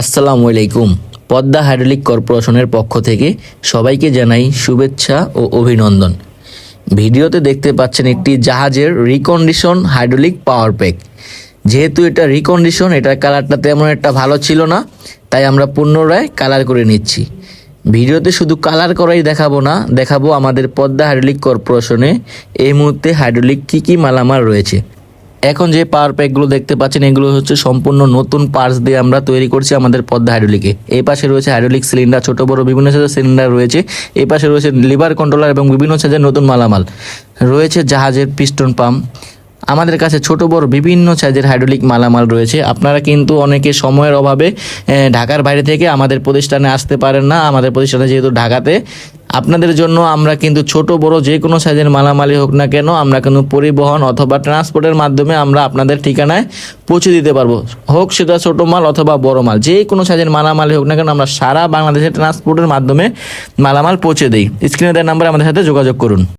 আসসালামু আলাইকুম। পদ্মা হাইড্রোলিক কর্পোরেশনের পক্ষ থেকে সবাইকে জানাই শুভেচ্ছা ও অভিনন্দন। ভিডিওতে দেখতে পাচ্ছেন একটি জাহাজের রিকন্ডিশন হাইড্রোলিক পাওয়ার প্যাক। যেহেতু এটা রিকন্ডিশন, এটার কালারটা তেমন একটা ভালো ছিল না, তাই আমরা পুনরায় কালার করে নিচ্ছি। ভিডিওতে শুধু কালার করাই দেখাবো না, দেখাবো আমাদের পদ্মা হাইড্রোলিক কর্পোরেশনে এই মুহূর্তে হাইড্রোলিক কী কী মালামাল রয়েছে। এখন যে পাওয়ার প্যাকগুলো দেখতে পাচ্ছেন, এগুলো হচ্ছে সম্পূর্ণ নতুন পার্টস দিয়ে আমরা তৈরি করছি আমাদের পদ্মা হাইড্রোলিকে এই পাশে রয়েছে হাইড্রোলিক সিলিন্ডার ছোট, বড় বিভিন্ন সাইজের সিলিন্ডার রয়েছে। এই পাশে রয়েছে লিভার কন্ট্রোলার এবং বিভিন্ন সাইজের নতুন মালামাল। রয়েছে জাহাজের পিস্টন পাম্প আমাদের কাছে ছোট, বড় বিভিন্ন সাইজের হাইড্রোলিক মালামাল রয়েছে। আপনারা কিন্তু অনেকে সময়ের অভাবে ঢাকার বাইরে থেকে আমাদের প্রতিষ্ঠানে আসতে পারেন না। আমাদের প্রতিষ্ঠানে যেহেতু ঢাকাতে আপনাদের জন্য আমরা কিন্তু ছোট, বড় যে কোনো সাইজের মালামালি হোক না কেন আমরা কিন্তু পরিবহন অথবা ট্রান্সপোর্টের মাধ্যমে আমরা আপনাদের ঠিকানায় পৌঁছে দিতে পারব। হোক সেটা ছোট মাল অথবা বড় মাল, যে কোনো সাইজের মালামালি হোক না কেন আমরা সারা বাংলাদেশের ট্রান্সপোর্টের মাধ্যমে মালামাল পৌঁছে দিই। স্ক্রিনে দেওয়ার নাম্বার আমাদের সাথে যোগাযোগ করুন।